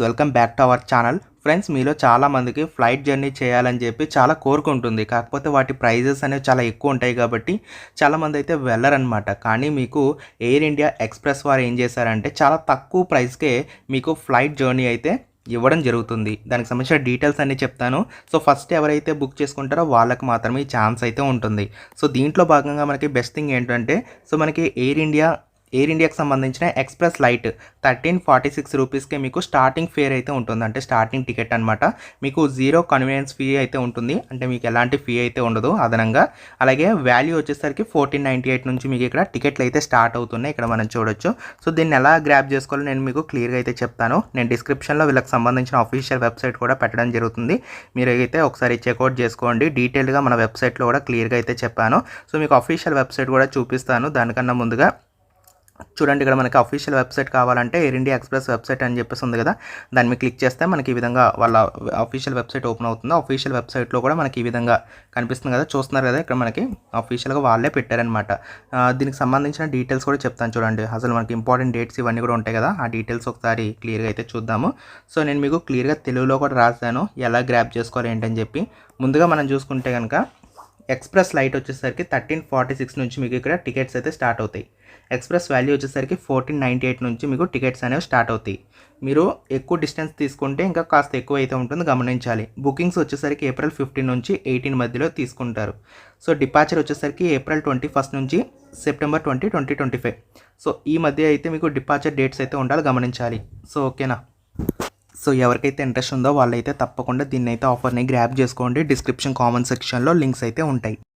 Welcome back to our channel. Friends మీలో చాలా మందికి ఫ్లైట్ జర్నీ చేయాలని చెప్పి చాలా కోరుకుంటుంది కాకపోతే వాటి ప్రైజెస్ అనేవి చాలా ఎక్కువ ఉంటాయి కాబట్టి చాలామంది అయితే వెళ్ళరనమాట కానీ మీకు ఎయిర్ ఇండియా ఎక్స్ప్రెస్ వారు ఏం చేశారంటే చాలా తక్కువ ప్రైస్కే మీకు ఫ్లైట్ జర్నీ అయితే ఇవ్వడం జరుగుతుంది. దానికి సంబంధించిన డీటెయిల్స్ అన్ని చెప్తాను. సో ఫస్ట్ ఎవరైతే బుక్ చేసుకుంటారో వాళ్ళకి మాత్రమే ఈ ఛాన్స్ అయితే ఉంటుంది. సో దీంట్లో భాగంగా మనకి బెస్ట్ థింగ్ ఏంటంటే సో మనకి ఎయిర్ ఇండియా ఎయిర్ ఇండియాకి సంబంధించిన express lite thirteen forty six రూపీస్కే మీకు స్టార్టింగ్ ఫేర్ అయితే ఉంటుంది. అంటే స్టార్టింగ్ టికెట్ అనమాట మీకు జీరో కన్వీనియన్స్ ఫీ అయితే ఉంటుంది. అంటే మీకు ఎలాంటి ఫీ అయితే ఉండదు అదనంగా. అలాగే వాల్యూ వచ్చేసరికి ఫోర్టీన్ నైంటీ ఎయిట్ నుంచి మీకు ఇక్కడ టికెట్లు అయితే స్టార్ట్ అవుతున్నాయి. ఇక్కడ మనం చూడొచ్చు. సో దీన్ని ఎలా గ్రాప్ చేసుకోవాలో నేను మీకు క్లియర్గా అయితే చెప్తాను. నేను డిస్క్రిప్షన్లో వీళ్ళకి సంబంధించిన అఫీషియల్ వెబ్సైట్ కూడా పెట్టడం జరుగుతుంది. మీరు అయితే ఒకసారి చెక్అవుట్ చేసుకోండి. డీటెయిల్గా మన వెబ్సైట్లో కూడా క్లియర్గా అయితే చెప్పాను. సో మీకు అఫీషియల్ వెబ్సైట్ కూడా చూపిస్తాను. దానికన్నా ముందుగా చూడండి ఇక్కడ మనకి అఫీషియల్ వెబ్సైట్ కావాలంటే ఎయిర్ ఇండియా ఎక్స్ప్రెస్ వెబ్సైట్ అని చెప్పేసి ఉంది కదా. దాన్ని మీద క్లిక్ చేస్తే మనకి ఈ విధంగా వాళ్ళ అఫీషియల్ వెబ్సైట్ ఓపెన్ అవుతుంది అఫీషియల్ వెబ్సైట్లో కూడా మనకి ఈ విధంగా కనిపిస్తుంది కదా. చూస్తున్నారు కదా ఇక్కడ మనకి అఫీషియల్గా వాళ్ళే పెట్టారనమాట దీనికి సంబంధించిన డీటెయిల్స్ కూడా చెప్తాను చూడండి. అసలు మనకి ఇంపార్టెంట్ డేట్స్ ఇవన్నీ కూడా ఉంటాయి కదా ఆ డీటెయిల్స్ ఒకసారి క్లియర్గా అయితే చూద్దాము. సో నేను మీకు క్లియర్గా తెలుగులో కూడా రాశాను ఎలా గ్రాప్ చేసుకోవాలి ఏంటని చెప్పి. ముందుగా మనం చూసుకుంటే కనుక ఎక్స్ప్రెస్ లైట్ వచ్చేసరికి థర్టీన్ ఫార్టీ సిక్స్ నుంచి మీకు ఇక్కడ టికెట్స్ అయితే స్టార్ట్ అవుతాయి. ఎక్స్ప్రెస్ వాల్యూ వచ్చేసరికి ఫోర్టీన్ నైంటీ ఎయిట్ నుంచి మీకు టికెట్స్ అనేవి స్టార్ట్ అవుతాయి. మీరు ఎక్కువ డిస్టెన్స్ తీసుకుంటే ఇంకా కాస్త ఎక్కువ అయితే ఉంటుంది గమనించాలి. బుకింగ్స్ వచ్చేసరికి ఏప్రిల్ ఫిఫ్టీన్ నుంచి ఎయిటీన్ మధ్యలో తీసుకుంటారు. సో డిపార్చర్ వచ్చేసరికి ఏప్రిల్ ట్వంటీ ఫస్ట్ నుంచి September twenty twenty twenty five. So ఈ మధ్య అయితే మీకు డిపార్చర్ డేట్స్ అయితే ఉండాలి గమనించాలి. సో ఓకేనా? సో ఎవరికైతే ఇంట్రెస్ట్ ఉందో వాళ్ళైతే తప్పకుండా దీన్ని అయితే ఆఫర్ని గ్రాప్ చేసుకోండి. డిస్క్రిప్షన్ కామెంట్ సెక్షన్లో లింక్స్ అయితే ఉంటాయి.